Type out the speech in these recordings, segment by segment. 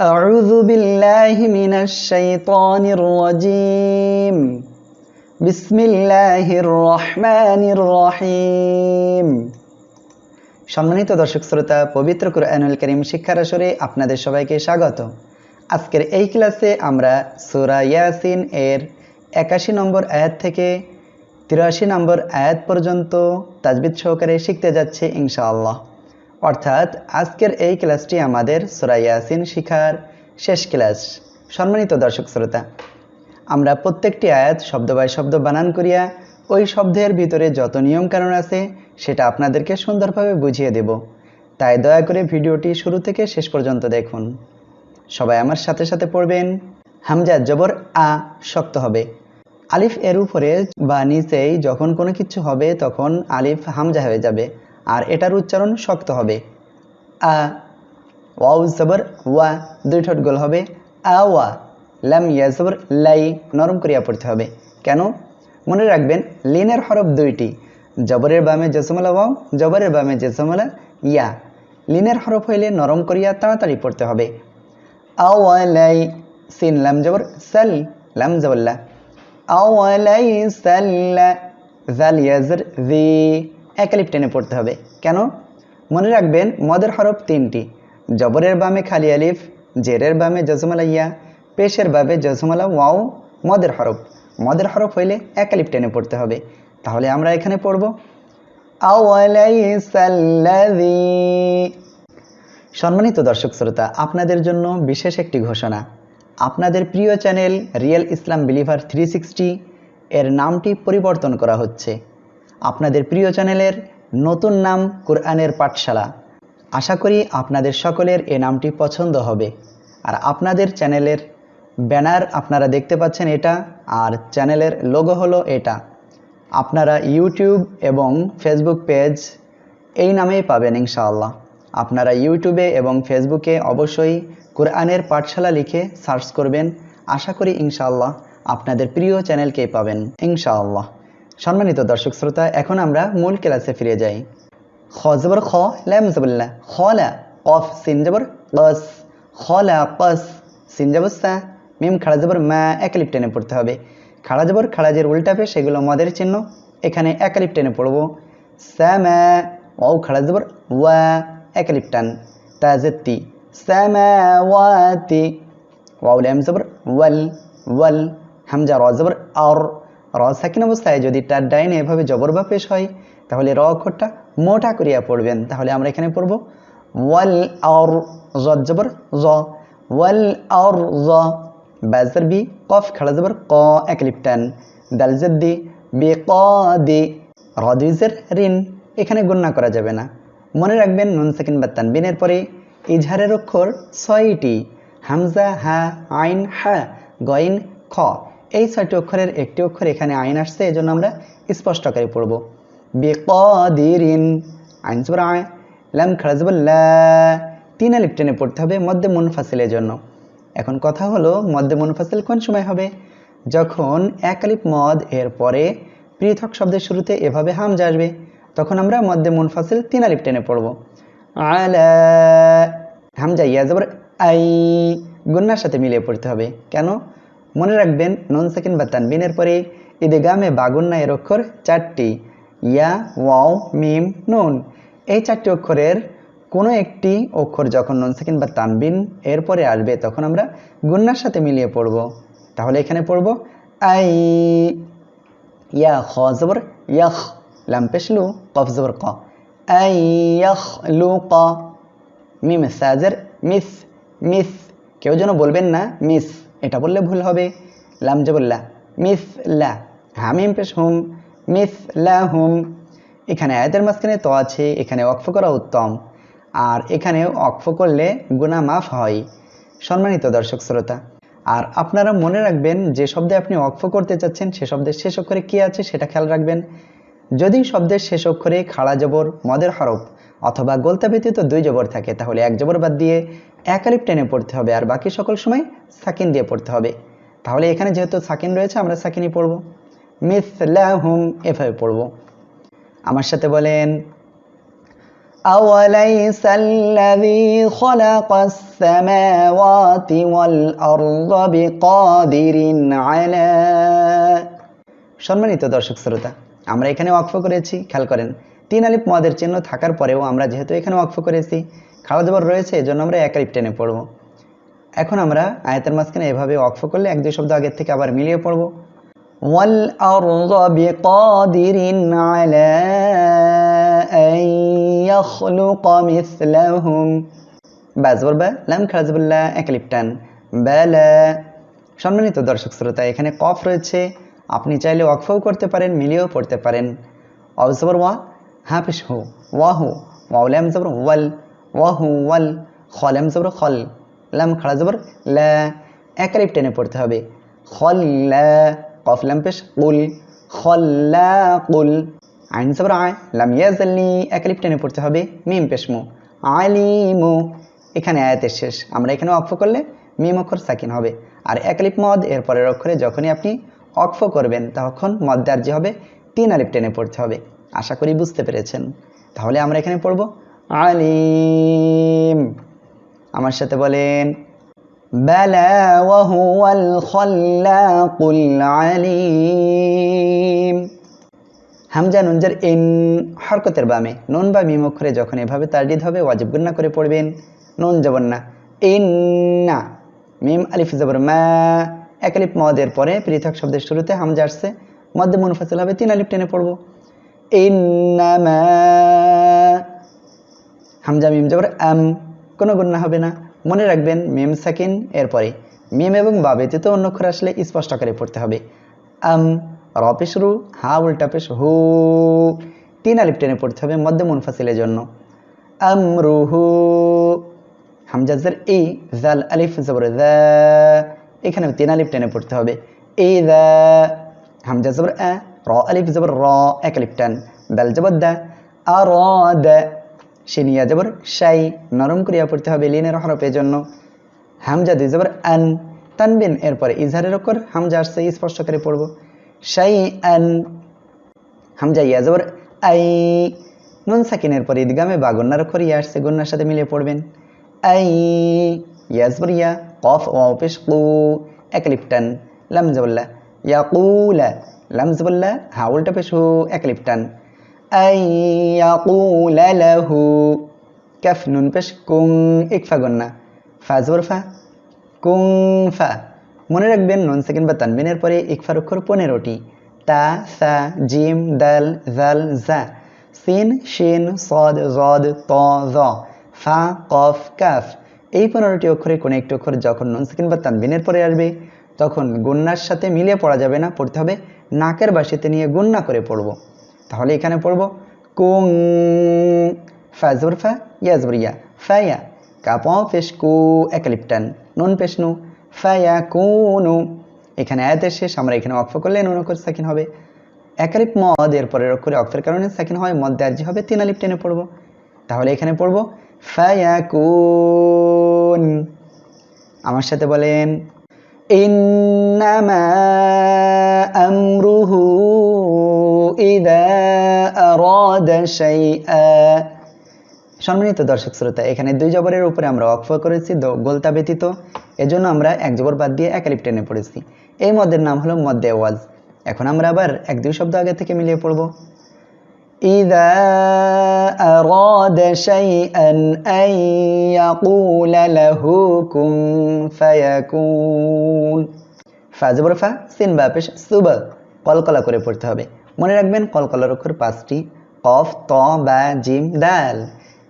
أعوذ بالله من الشيطان الرجيم بسم الله الرحمن الرحيم সম্মানিত দর্শক শ্রোতা পবিত্র কুরআনুল করিম শিক্ষার আসরে আপনাদের সবাইকে স্বাগত আজকের এই ক্লাসে আমরা সূরা ইয়াসিন এর একাশি নম্বর আয়াত থেকে তিরাশি নম্বর আয়াত পর্যন্ত তাজবিদ সহকারে শিখতে যাচ্ছে ইনশাআল্লাহ অর্থাৎ আজকের এই ক্লাসটি আমাদের সূরা ইয়াসিন শিখার শেষ ক্লাস। সম্মানিত দর্শক শ্রোতা, আমরা প্রত্যেকটি আয়াত শব্দ বাই শব্দ বানান করিয়া ওই শব্দের ভিতরে যত নিয়ম কারণ আছে সেটা আপনাদেরকে সুন্দরভাবে বুঝিয়ে দেব। তাই দয়া করে ভিডিওটি শুরু থেকে শেষ পর্যন্ত দেখুন। সবাই আমার সাথে সাথে পড়বেন। হামজা জবর আ শক্ত হবে। আলিফ এর উপরে বা নিচেই যখন কোনো কিছু হবে তখন আলিফ হামজা হয়ে যাবে। আর এটার উচ্চারণ শক্ত হবে। আ, ওয়াউ জবর, ওয়া, দুই ঠোঁট গোল হবে। আ, ওয়া, লাম, ইয়া জবর, লাই, নরম করিয়া পড়তে হবে। কেন? মনে রাখবেন, লিনের হরফ দুইটি। জবরের বামে জসমলা ওয়াও, জবরের বামে জসমলা ইয়া। লিনের হরফ হইলে নরম করিয়া তাড়াতাড়ি পড়তে হবে। আওয়ালাই সিন, লাম, জবর, সাল, লাম, জবল্লা। আওয়ালাই সাল্লা জাল ইয়াজর জি। একালিপ টেনে পড়তে হবে। কেন? মনে রাখবেন, মদের হরফ তিনটি। জবরের বামে খালি আলিফ, জেরের বামে জজমালা ইয়া পেশের বাবে জজমালা ওয়াও, মদের হরফ। মদের হরফ হইলে একালিপ টেনে পড়তে হবে। তাহলে আমরা এখানে পড়ব। সম্মানিত দর্শক শ্রোতা, আপনাদের জন্য বিশেষ একটি ঘোষণা। আপনাদের প্রিয় channel real Islam believer three sixty, এর নামটি পরিবর্তন করা হচ্ছে। আপনাদের প্রিয় চ্যানেলের নতুন নাম কোরআনের পাঠশালা। আশা করি আপনাদের সকলের এ নামটি পছন্দ হবে। আর আপনাদের চ্যানেলের ব্যানার আপনারা দেখতে পাচ্ছেন এটা, আর চ্যানেলের লোগো হলো এটা। আপনারা ইউটিউব এবং ফেসবুক পেজ এই নামেই পাবেন ইনশাআল্লাহ। আপনারা ইউটিউবে এবং ফেসবুকে অবশ্যই কোরআনের পাঠশালা লিখে সার্চ করবেন। আশা করি ইনশাআল্লাহ আপনাদের প্রিয় চ্যানেলকেই পাবেন ইনশাআল্লাহ। সম্মানিত দর্শক শ্রোতা, এখন আমরা মূল ক্লাসে ফিরে যাই। খ জবর খ ল্যাম জবল্লা খলা কফ, সিন জবর কস। খলা কস, সিন জবর সা। মিম, খাড়া জবর মা, একালিপ টেনে পড়তে হবে। খাড়া জবর খাড়াজের উল্টাপে সেগুলো মদের চিহ্ন। এখানে একালিপ টেনে পড়ব। পড়ব স্যামা ও খাড়া জবর, ওয়া, একালিপ টান। তাজেত্তি স্যামাওয়াতি ওয়াউ ল্যাম জবর, ওয়াল ওয়াল। হামজা, র জবর আর র সাকিন অবস্থায় যদি তার ডাইনে এভাবে জবর বা পেশ হয়, তাহলে র অক্ষরটা মোটা করিয়া পড়বেন। তাহলে আমরা এখানে পড়ব, ওয়াল আর জ জবর জ, ওয়াল আর জ বাজার বি, কফ খেলা জবর ক একলিপটান দাল দি বে ক দি রদিজের ঋণ, এখানে গণ্য করা যাবে না। মনে রাখবেন, নুন সাকিন বা তানবিনের পরে ইজহারের অক্ষর ছয়টি, হামজা, হা, আইন, হা, গইন, খ। এই ছয়টি অক্ষরের একটি অক্ষর এখানে আইন আসছে এই জন্য আমরা স্পষ্ট করে পড়ব। বেকদিরিন, আইন আয় লাম খাড়া জবর লা, তিন আলিফ টেনে পড়তে হবে মধ্যে মুনফাসিলের জন্য। এখন কথা হলো মধ্যে মুনফাসিল কোন সময় হবে? যখন এক আলিপ মদ এর পরে পৃথক শব্দের শুরুতে এভাবে হামজা আসবে, তখন আমরা মধ্যে মুনফাসিল তিন আলিফ টেনে পড়ব। আলা, হামজা, ইয়া, জবর, আই, গুন্নার সাথে মিলিয়ে পড়তে হবে। কেন? মনে রাখবেন, নন সেকেন্ড বা তানবিনের পরে ঈদে গামে বাগুন্না এর অক্ষর চারটি, ইয়া, ওয়াও, মিম, নুন। এই চারটি অক্ষরের কোনো একটি অক্ষর যখন নন সেকেন্ড বা তানবিন এরপরে আসবে, তখন আমরা গুন্নার সাথে মিলিয়ে পড়ব। তাহলে এখানে পড়ব, আই, ইয়া, খ জবর ইয়াখ লাম পেশলু কফ জবর, ক। আই ইয়াখ লু, ক। মিম সাজের মিস মিস। কেউ যেন বলবেন না, মিস। এটা বললে ভুল হবে। লাম জবল্লা মিস লা, হামিম পেশ হুম, মিস লা হুম। এখানে আয়াতের মাঝখানে তো আছে, এখানে অক্ফ করা উত্তম। আর এখানে অক্ফ করলে গুণা মাফ হয়। সম্মানিত দর্শক শ্রোতা, আর আপনারা মনে রাখবেন, যে শব্দে আপনি অক্ফ করতে চাচ্ছেন, সে শব্দের শেষ অক্ষরে কী আছে সেটা খেয়াল রাখবেন। যদি শব্দের শেষ অক্ষরে খাড়া জবর, মদের হরফ অথবা গোলতা ব্যতীত দুই জবর থাকে তাহলে এক জবর বাদ দিয়ে এক আলিফ টেনে পড়তে হবে আর বাকি সকল সময় সাকিন দিয়ে পড়তে হবে তাহলে এখানে যেহেতু সাকিন রয়েছে আমরা সাকিনই পড়ব মিস হুম এভাবে পড়ব আমার সাথে বলেন أوليس الذي خلق السماوات والأرض بقادر على সম্মানিত দর্শক শ্রোতা আমরা এখানে ওয়াকফ করেছি খেয়াল করেন তিন আলিফ মদের চিহ্ন থাকার পরেও আমরা যেহেতু এখানে ওয়াকফ করেছি খাওয়া দাবার রয়েছে এজন্য আমরা এক আলিফ টেনে পড়ব এখন আমরা আয়াতের মাঝখানে এভাবে ওয়াকফ করলে এক দুই শব্দ আগের থেকে আবার মিলিয়ে পড়ব والأرض بقادر على أن يخلق مثلهم বাস বলবা লাম খারাজবুল্লাহ একলিপটান বেলা সম্মানিত দর্শক শ্রোতা এখানে কফ রয়েছে আপনি চাইলে ওয়াকফও করতে পারেন মিলিয়েও পড়তে পারেন অবসবর ওয়া হাফিস হু, ওয়াহু ওয়াউলাম জবর ওয়াল, ওয়াহু, ওয়াল খলাম জবর খল, লাম খাড়া জবর লা একালিপ টেনে পড়তে হবে। খল্লা কফ, লাম, পেশ, কুল খল্লা কুল, আইন জবর আয়, লাম ইয়াজাল্লি একালিপ টেনে পড়তে হবে, মিম পেশমু আলিমু, এখানে আয়াতের শেষ। আমরা এখানে অক্ফ করলে মিম অক্ষর সাকিন হবে। আর একালিপ মদ, এর পরের অক্ষরে যখনই আপনি অক্ফ করবেন, তখন মদ দার্জি হবে তিন আলিপ টেনে পড়তে হবে। আশা করি বুঝতে পেরেছেন। তাহলে আমরা এখানে পড়ব। আলিম। আমার সাথে বলেন, বালা ওয়াহুয়াল আলিম। হামজা নুনজার ইন হরকতের বামে, নুন বা মিম অক্ষরে যখন এভাবে তারডিদ হবে, ওয়াজিব গুন্না করে পড়বেন। নুন জবর না। ইন না মিম, আলিফ, জবর, মা। এক আলিফ মদের পরে পৃথক শব্দের শুরুতে হামজা আসছে। মধ্যে মুনফাসিল হবে তিন আলিফ টেনে পড়ব। হামজা, মিম, জবর, আম, কোনো গুন্না হবে না। মনে রাখবেন, মিম, সাকিন, এরপরে মিম এবং বা ব্যতীত অন্য অক্ষর আসলে স্পষ্ট করে পড়তে হবে। আম, র পেশ, রু, হা, উল্টা পেশ, হু। তিন আলিফ টেনে পড়তে হবে মধ্যে মুনফাসিলের জন্য। আমরুহু হামজাজের ই জাল আলিফ, জবর, দা। এখানেও তিন আলিফ টেনে পড়তে হবে। এই দা। হামজা জবর, আ আলিফ জবর র এক আলিফ টান। দাল জবর দা আর দা। শিনিয়া জবর শাই নরম করিয়া পড়তে হবে লিনের হরফের জন্য। হামজা দুই জবর আন, তানবিন। এরপরে ইজহারের ওপর হামজা আসছে স্পষ্ট করে পড়ব। শাই আন, হামজা ইয়া জবর আই। নুন সাকিনের পর ঈদগামে বা গন্নার অক্ষর ইয়া আসছে, গন্নার সাথে মিলিয়ে পড়বেন। আই ইয়াজবর ইয়া, কফ ও পেশ কু একলিপটান লাম জবল্লা ইয়া কুলা লাম জবল্লা হা উল্টা পেশ হু আই ইয়াকুলা লাহু কাফ নুন পেশ কুং ইকফা গন্না। ফা ফা, কুং ফা। মনে রাখবেন, নন সেকেন্ড বা তানবিনের পরে ইকফার অক্ষর পনেরোটি। তা সা জিম, দাল, জাল, জা। সিন, শিন, সদ, জদ, ত, জ। ফা, কফ, কাফ। এই পনেরোটি অক্ষরে কোনো একটি অক্ষর যখন নন সেকেন্ড বা তানবিনের পরে আসবে তখন গুন্নার সাথে মিলে পড়া যাবে না, পড়তে হবে নাকের বাসিতে নিয়ে গুন্না করে পড়ব। তাহলে এখানে পড়ব, কুং, ফা ইয়াজবর ইয়া ফায়া কাপ পেশকু একালিপটান, নুন পেশনু ফায়া কুনু এখানে আয়াতের শেষ, আমরা এখানে অক্ষ করলে নুন অক্ষর সাকিন হবে। একালিপ মদ এর পরের অক্ষরে অক্ষরের কারণে সাকিন হয়, মদ দার্জি হবে, তিন আলিপ টেনে পড়ব। তাহলে এখানে পড়ব ফায়াকুন আমার সাথে বলেন ইন্নামা আমরুহু ইদা আরাদা শাইআ সম্মানিত দর্শক শ্রোতা, এখানে দুই জবরের উপরে আমরা অক্ফ করেছি গোলতা ব্যতীত। এজন্য আমরা এক জবর বাদ দিয়ে এক আলিফ টেনে পড়েছি। এই মদের নাম হলো মদ্দে ওয়াজ। এখন আমরা আবার এক দুই শব্দ আগে থেকে মিলিয়ে পড়ব। إذا أراد شيئا أن يقول له كن فيكون ফাজবর ফা সিন বা পেশ সুব কলকলা করে পড়তে হবে মনে রাখবেন কলকলার অক্ষর পাঁচটি কফ ত বা জিম দাল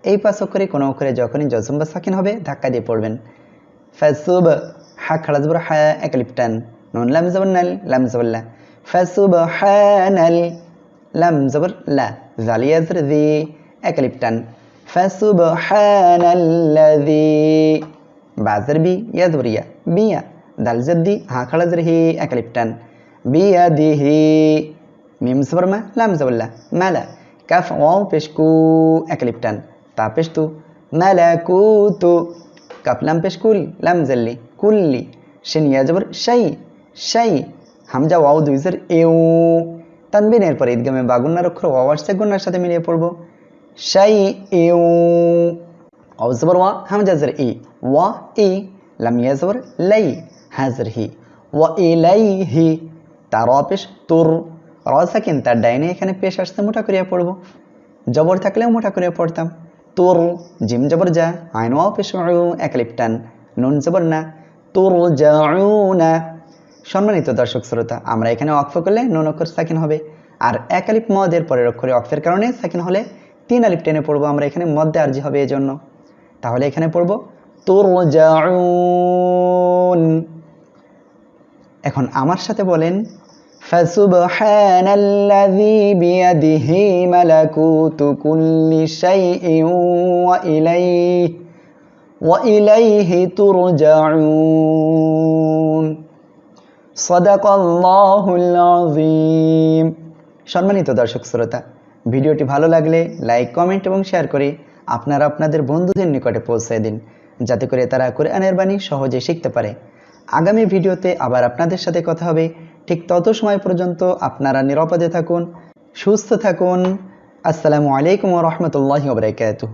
এই পাঁচ অক্ষরে কোনো অক্ষরে যখনই জজম বা সাকিন হবে ধাক্কা দিয়ে পড়বেন ফাসুব হা খাড়া জবর হা একলিপটান নুন লাম জবর নাল লাম জবর লা ফাসুব হানাল লাম জবর লা জালিয়া জবর দি একলিপটান ফাসুব হানাল্লাযী বাজার বি ইয়া জবর ইয়া বিয়া দাল জদ্দি হা খাড়া জবর হি একলিপটান বিয়াদিহি মিম জবর মা লাম জবর লা মালা কাফ ওয়াও পেশকু একলিপটান তা পেশতু মালাকুতু কাপ লাম পেশ কুল লাম জাল্লি কুল্লি শিন ইয়া জবর শাই শাই হামজা ওয়াও দুই জের এউ তানবিনের পরে ঈদগামে বাগুন্নার অক্ষর ওয়াওয়ার্সে গুন্নার সাথে মিলিয়ে পড়ব। শাই এউ অবজবর ওয়া হামজাজর ই। ওয়া ই লামিয়াজবর লাই হাজর হি। ওয়া এ লাই হি তার অপেশ তোর। র সাকিন তার ডাইনে এখানে পেশ আসতে মোটা করিয়া পড়ব। জবর থাকলেও মোটা করিয়া পড়তাম। তোর, জিম জবর যা আইন ওয়া পেশ একলিপটান নুন জবর না। তোর যা না সম্মানিত দর্শক শ্রোতা আমরা এখানে অক্ফ করলে নুন অক্ষর সাকিন হবে আর এক আলিপ মদের পরের অক্ষরে অক্ষের কারণে সাকিন হলে তিন আলিপ টেনে পড়বো আমরা এখানে মধ্যে আর্জি হবে এজন্য তাহলে এখানে পড়বো তুর এখন আমার সাথে বলেন فسبحان الذي بيده ملكوت كل شيء وإليه وإليه ترجعون সদাকল্লাহুল্লাজিম সম্মানিত দর্শক শ্রোতা, ভিডিওটি ভালো লাগলে লাইক, কমেন্ট এবং শেয়ার করে আপনারা আপনাদের বন্ধুদের নিকটে পৌঁছে দিন, যাতে করে তারা কোরআনের বাণী সহজে শিখতে পারে। আগামী ভিডিওতে আবার আপনাদের সাথে কথা হবে। ঠিক তত সময় পর্যন্ত আপনারা নিরাপদে থাকুন, সুস্থ থাকুন। আসসালামু আলাইকুম রহমতুল্লাহ বরাকাতুহ।